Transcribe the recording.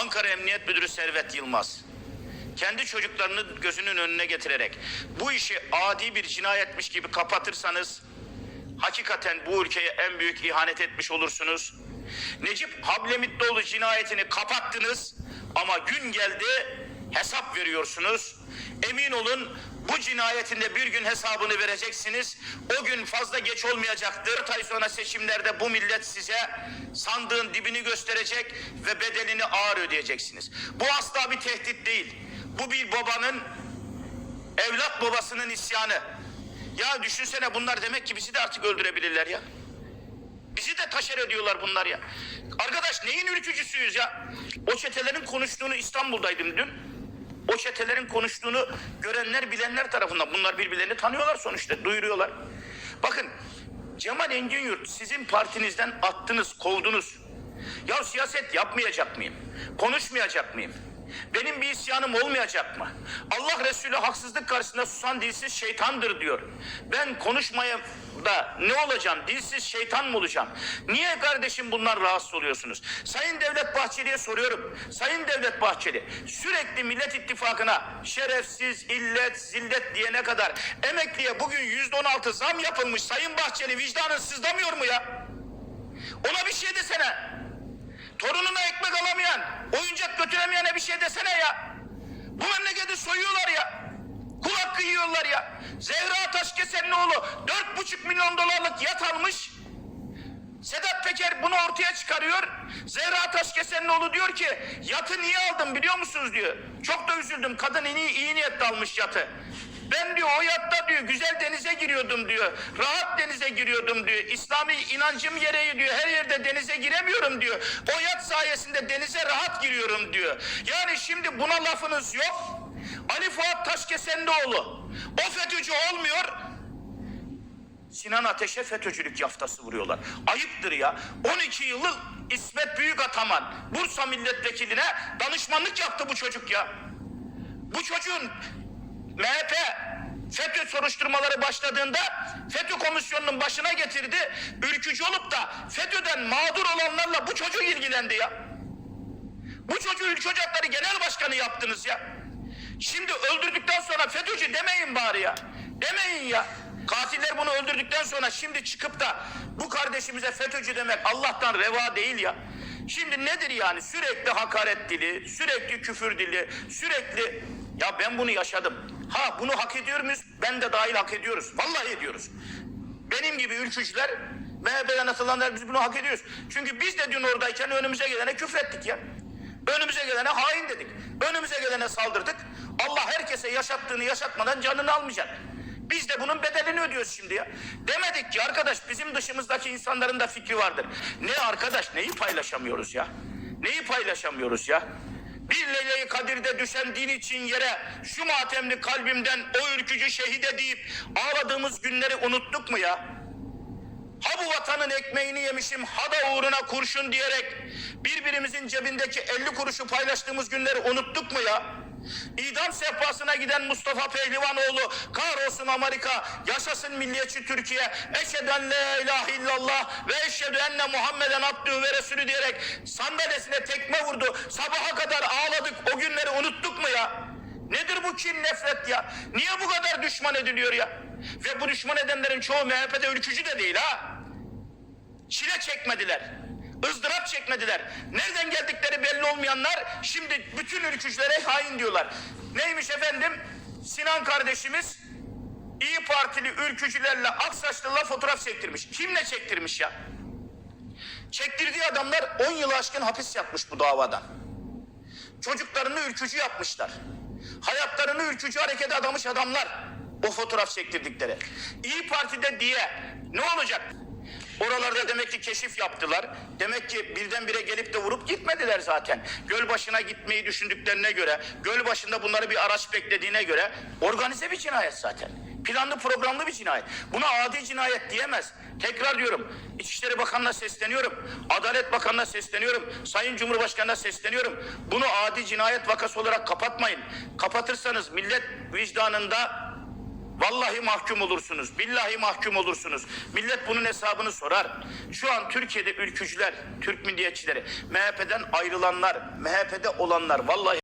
Ankara Emniyet Müdürü Servet Yılmaz kendi çocuklarını gözünün önüne getirerek bu işi adi bir cinayetmiş gibi kapatırsanız hakikaten bu ülkeye en büyük ihanet etmiş olursunuz. Necip Hablemitloğlu cinayetini kapattınız ama gün geldi hesap veriyorsunuz. Emin olun bu cinayetinde bir gün hesabını vereceksiniz. O gün fazla geç olmayacaktır. 4 ay sonra seçimlerde bu millet size sandığın dibini gösterecek ve bedelini ağır ödeyeceksiniz. Bu asla bir tehdit değil. Bu bir babanın evlat babasının isyanı. Ya düşünsene bunlar demek ki bizi de artık öldürebilirler ya. Bizi de taşer ediyorlar bunlar ya. Arkadaş neyin ülkücüsüyüz ya? O çetelerin konuştuğunu İstanbul'daydım dün. O çetelerin konuştuğunu görenler bilenler tarafından bunlar birbirlerini tanıyorlar sonuçta duyuruyorlar. Bakın Cemal Engin Yurt sizin partinizden attınız kovdunuz. Ya siyaset yapmayacak mıyım? Konuşmayacak mıyım? Benim bir isyanım olmayacak mı? Allah Resulü haksızlık karşısında susan dilsiz şeytandır diyor. Ben konuşmaya da ne olacağım? Dilsiz şeytan mı olacağım? Niye kardeşim bunlar rahatsız oluyorsunuz? Sayın Devlet Bahçeli'ye soruyorum. Sayın Devlet Bahçeli sürekli Millet İttifakı'na şerefsiz, illet, zillet diyene kadar emekliye bugün yüzde on altı zam yapılmış. Sayın Bahçeli vicdanın sızlamıyor mu ya? Ona bir şey desene. Torununa ekmek alamayan, oyuncak götüremeyene bir şey desene ya. Bu memleketi soyuyorlar ya. Kul hakkı yiyorlar ya. Zehra Taşkesen'in oğlu dört buçuk milyon dolarlık yat almış. Sedat Peker bunu ortaya çıkarıyor. Zehra Taşkesen'in oğlu diyor ki yatı niye aldım biliyor musunuz diyor. Çok da üzüldüm kadın iyi, iyi niyetle almış yatı. Ben diyor o yatta diyor güzel denize giriyordum diyor. Rahat denize giriyordum diyor. İslami inancım gereği diyor her yerde denize giremiyorum diyor. O yat sayesinde denize rahat giriyorum diyor. Yani şimdi buna lafınız yok. Ali Fuat Taşkesenlioğlu o FETÖ'cü olmuyor. Sinan Ateş'e FETÖ'cülük yaftası vuruyorlar. Ayıptır ya. 12 yıllık İsmet Büyük Ataman Bursa milletvekiline danışmanlık yaptı bu çocuk ya. Bu çocuğun MHP FETÖ soruşturmaları başladığında FETÖ komisyonunun başına getirdi. Ülkücü olup da FETÖ'den mağdur olanlarla bu çocuk ilgilendi ya. Bu çocuğu Ülke Ocakları Genel Başkanı yaptınız ya. Şimdi öldürdükten sonra FETÖ'cü demeyin bari ya. Demeyin ya. Katiller bunu öldürdükten sonra şimdi çıkıp da bu kardeşimize FETÖ'cü demek Allah'tan reva değil ya. Şimdi nedir yani sürekli hakaret dili, sürekli küfür dili, sürekli ya ben bunu yaşadım. Ha bunu hak ediyor muyuz? Ben de dahil hak ediyoruz. Vallahi ediyoruz. Benim gibi ülkücüler, MHP'den atılanlar biz bunu hak ediyoruz. Çünkü biz de dün oradayken önümüze gelene küfrettik ya. Önümüze gelene hain dedik. Önümüze gelene saldırdık. Allah herkese yaşattığını yaşatmadan canını almayacak. Biz de bunun bedelini ödüyoruz şimdi ya. Demedik ki arkadaş bizim dışımızdaki insanların da fikri vardır. Ne arkadaş neyi paylaşamıyoruz ya? Neyi paylaşamıyoruz ya? Bir Leyle-i Kadir'de düşen din için yere şu matemli kalbimden o ürkücü şehide deyip ağladığımız günleri unuttuk mu ya? Ha bu vatanın ekmeğini yemişim, ha da uğruna kurşun diyerek birbirimizin cebindeki 50 kuruşu paylaştığımız günleri unuttuk mu ya? İdam sehpasına giden Mustafa Pehlivanoğlu, kahrolsun Amerika, yaşasın milliyetçi Türkiye, eşheden la ilahe illallah ve eşhedü enne Muhammeden abdühü ve resulü diyerek sandalyesine tekme vurdu. Sabaha kadar ağladık, o günleri unuttuk mu ya? Nedir bu kin nefret ya? Niye bu kadar düşman ediliyor ya? Ve bu düşman edenlerin çoğu MHP'de ülkücü de değil ha. Çile çekmediler. Izdırap çekmediler. Nereden geldikleri belli olmayanlar şimdi bütün ülkücülere hain diyorlar. Neymiş efendim? Sinan kardeşimiz İyi Partili ülkücülerle Aksaçlı'la fotoğraf çektirmiş. Kimle çektirmiş ya? Çektirdiği adamlar 10 yılı aşkın hapis yatmış bu davadan. Çocuklarını ülkücü yapmışlar. Hayatlarını ülkücü harekete adamış adamlar. O fotoğraf çektirdikleri. İyi Parti'de diye ne olacak? Oralarda demek ki keşif yaptılar. Demek ki birdenbire gelip de vurup gitmediler zaten. Gölbaşı'na gitmeyi düşündüklerine göre, Gölbaşı'nda bunları bir araç beklediğine göre organize bir cinayet zaten. Planlı programlı bir cinayet. Buna adi cinayet diyemez. Tekrar diyorum. İçişleri Bakanı'na sesleniyorum. Adalet Bakanı'na sesleniyorum. Sayın Cumhurbaşkanı'na sesleniyorum. Bunu adi cinayet vakası olarak kapatmayın. Kapatırsanız millet vicdanında Vallahi mahkum olursunuz. Billahi mahkum olursunuz. Millet bunun hesabını sorar. Şu an Türkiye'de ülkücüler, Türk milliyetçileri, MHP'den ayrılanlar, MHP'de olanlar vallahi